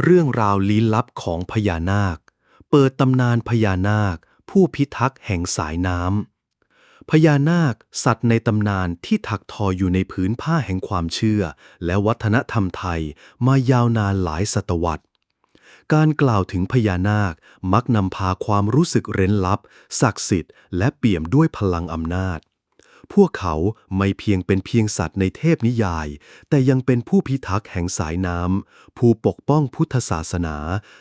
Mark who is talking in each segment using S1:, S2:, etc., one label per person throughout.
S1: เรื่องราวลี้ลับของพญานาค เปิดตำนานพญานาค ผู้พิทักษ์แห่งสายน้ำพญานาค สัตว์ในตำนานที่ถักทออยู่ในผืนผ้าแห่งความเชื่อ และวัฒนธรรมไทยมายาวนานหลายศตวรรษ การกล่าวถึงพญานาคมักนำพาความรู้สึกเร้นลับ ศักดิ์สิทธิ์และเปี่ยมด้วยพลังอำนาจ พวกเขาไม่เพียงเป็นเพียงสัตว์ในเทพนิยาย แต่ยังเป็นผู้พิทักษ์แห่งสายน้ำ ผู้ปกป้องพุทธศาสนา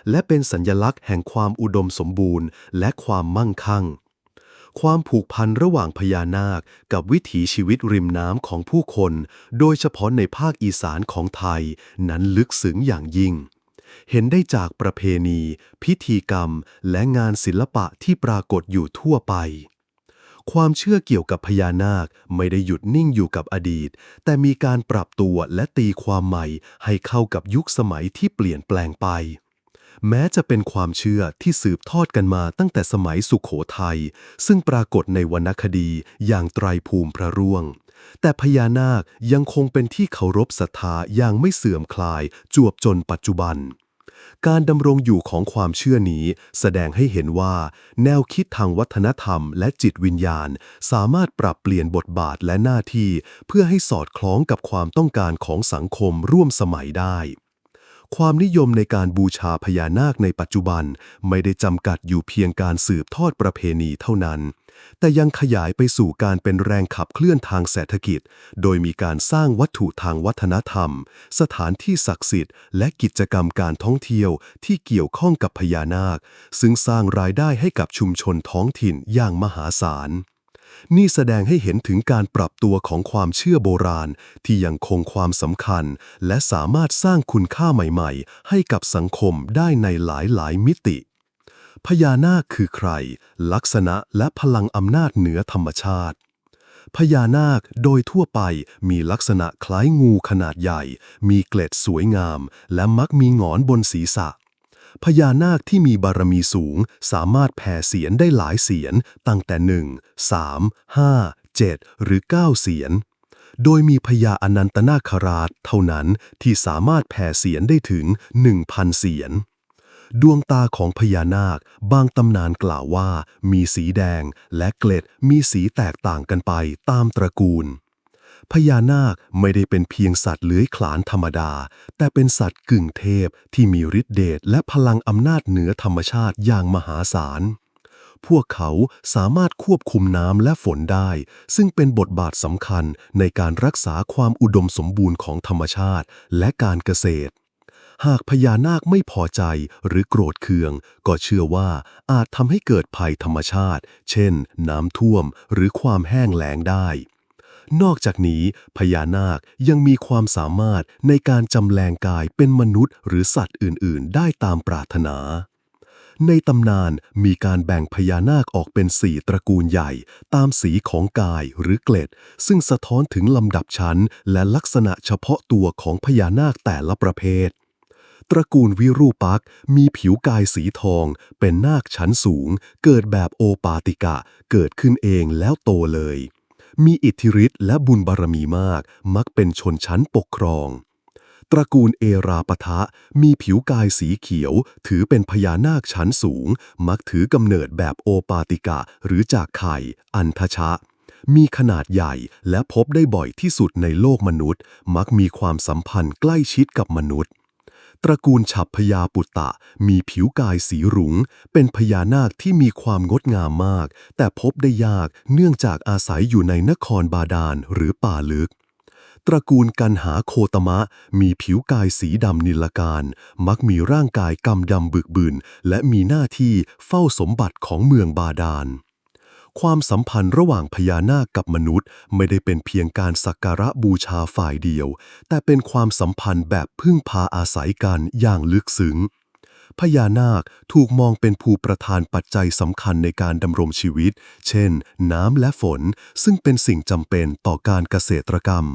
S1: และเป็นสัญลักษณ์แห่งความอุดมสมบูรณ์ และความมั่งคั่ง ความผูกพันระหว่างพญานาคกับวิถีชีวิตริมน้ำของผู้คน โดยเฉพาะในภาคอีสานของไทย นั้นลึกซึ้งอย่างยิ่งเห็นได้จากประเพณี พิธีกรรม และงานศิลปะที่ปรากฏอยู่ทั่วไป ความเชื่อเกี่ยวกับพญานาคไม่ได้หยุดนิ่งอยู่กับอดีต แต่มีการปรับตัวและตีความใหม่ให้เข้ากับยุคสมัยที่เปลี่ยนแปลงไป แม้จะเป็นความเชื่อที่สืบทอดกันมาตั้งแต่สมัยสุขโขทัย ซึ่งปรากฏในวรรณคดีอย่างไตรภูมิพระร่วง แต่พญานาคยังคงเป็นที่เคารพศรัทธาอย่างไม่เสื่อมคลายจวบจนปัจจุบัน การดำรงอยู่ของความเชื่อนี้ แสดงให้เห็นว่า แนวคิดทางวัฒนธรรมและจิตวิญญาณ สามารถปรับเปลี่ยนบทบาทและหน้าที่ เพื่อให้สอดคล้องกับความต้องการของสังคมร่วมสมัยได้ ความนิยมในการบูชาพญานาคในปัจจุบัน ไม่ได้จำกัดอยู่เพียงการสืบทอดประเพณีเท่านั้น แต่ยังขยายไปสู่การเป็นแรงขับเคลื่อนทางเศรษฐกิจ โดยมีการสร้างวัตถุทางวัฒนธรรม สถานที่ศักดิ์สิทธิ์ และกิจกรรมการท่องเที่ยวที่เกี่ยวข้องกับพญานาค ซึ่งสร้างรายได้ให้กับชุมชนท้องถิ่นอย่างมหาศาล นี่แสดงให้เห็นถึงการปรับตัวของความเชื่อโบราณ ที่ยังคงความสำคัญ และสามารถสร้างคุณค่าใหม่ๆ ให้กับสังคมได้ในหลายๆ มิติ พญานาคคือใคร ลักษณะและพลังอำนาจเหนือธรรมชาติพญานาคโดยทั่วไปมีลักษณะคล้ายงูขนาดใหญ่ มีเกล็ดสวยงาม และมักมีหงอนบนศีรษะ พญานาคที่มีบารมีสูงสามารถแผ่เสียนได้หลายเสียนตั้งแต่ 1 3 5 7 หรือ 9 เสียน โดยมีพญาอนันตนาคราชเท่านั้นที่สามารถแผ่เสียนได้ถึง 1,000 เสียน ดวงตาของพญานาคบางตำนานกล่าวว่ามีสีแดงและเกล็ดมีสีแตกต่างกันไปตามตระกูล พญานาคไม่ได้เป็นเพียงสัตว์เลื้อยคลานธรรมดา แต่เป็นสัตว์กึ่งเทพที่มีฤทธิเดชและพลังอำนาจเหนือธรรมชาติอย่างมหาศาล พวกเขาสามารถควบคุมน้ำและฝนได้ ซึ่งเป็นบทบาทสำคัญในการรักษาความอุดมสมบูรณ์ของธรรมชาติและการเกษตร หากพญานาคไม่พอใจหรือโกรธเคือง ก็เชื่อว่าอาจทำให้เกิดภัยธรรมชาติ เช่น น้ำท่วมหรือความแห้งแล้งได้ นอกจากนี้ พญานาคยังมีความสามารถในการจำแรงกายเป็นมนุษย์หรือสัตว์อื่น ๆ ได้ตามปรารถนา ในตำนานมีการแบ่งพญานาคออกเป็นสี่ตระกูลใหญ่ ตามสีของกายหรือเกล็ด ซึ่งสะท้อนถึงลำดับชั้น และลักษณะเฉพาะตัวของพญานาคแต่ละประเภทตระกูลวิรูปักษ์มีผิวกายสีทอง เป็นนาคชั้นสูง เกิดแบบโอปาติกะ เกิดขึ้นเองแล้วโตเลย มีอิทธิฤทธิ์และบุญบารมีมาก มักเป็นชนชั้นปกครอง ตระกูลเอราปะทะ มีผิวกายสีเขียว ถือเป็นพญานาคชั้นสูง มักถือกำเนิดแบบโอปาติกะหรือจากไข่ อันทชะ มีขนาดใหญ่และพบได้บ่อยที่สุดในโลกมนุษย์ มักมีความสัมพันธ์ใกล้ชิดกับมนุษย์ ตระกูลฉับพยาปุตตะ มีผิวกายสีรุง้ง เป็นพญานาคที่มีความงดงามมาก แต่พบได้ยากเนื่องจากอาศัยอยู่ในนครบาดาลหรือป่าลึก ตระกูลกันหาโคตมะ มีผิวกายสีดำนิลการ มักมีร่างกายกำดำบึกบึน และมีหน้าที่เฝ้าสมบัติของเมืองบาดาล ความสัมพันธ์ระหว่างพญานาคกับมนุษย์ ไม่ได้เป็นเพียงการสักการะบูชาฝ่ายเดียว แต่เป็นความสัมพันธ์แบบพึ่งพาอาศัยกันอย่างลึกซึ้งพญานาคถูกมองเป็นผู้ประธานปัจจัยสำคัญในการดำรงชีวิต เช่น น้ำและฝน ซึ่งเป็นสิ่งจำเป็นต่อการเกษตรกรรม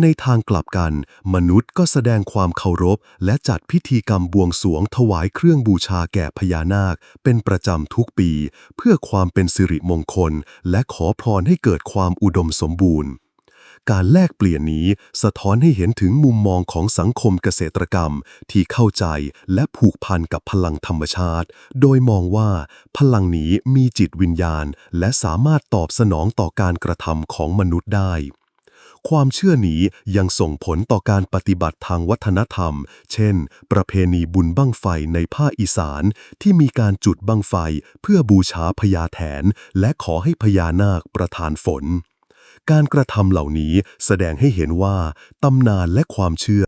S1: ในทางกลับกัน มนุษย์ก็แสดงความเคารพ และจัดพิธีกรรมบวงสรวงถวายเครื่องบูชาแก่พญานาค เป็นประจำทุกปี เพื่อความเป็นสิริมงคล และขอพรให้เกิดความอุดมสมบูรณ์
S2: การแลกเปลี่ยนนี้สะท้อนให้เห็นถึงมุมมองของสังคมเกษตรกรรม ที่เข้าใจและผูกพันกับพลังธรรมชาติ โดยมองว่า พลังนี้มีจิตวิญญาณ และสามารถตอบสนองต่อการกระทำของมนุษย์ได้ ความเชื่อนี้ยังส่งผลต่อการปฏิบัติทางวัฒนธรรม เช่น ประเพณีบุญบั้งไฟในภาคอีสาน ที่มีการจุดบั้งไฟเพื่อบูชาพญาแถน และขอให้พญานาคประทานฝน การกระทำเหล่านี้แสดงให้เห็นว่าตำนานและความเชื่อ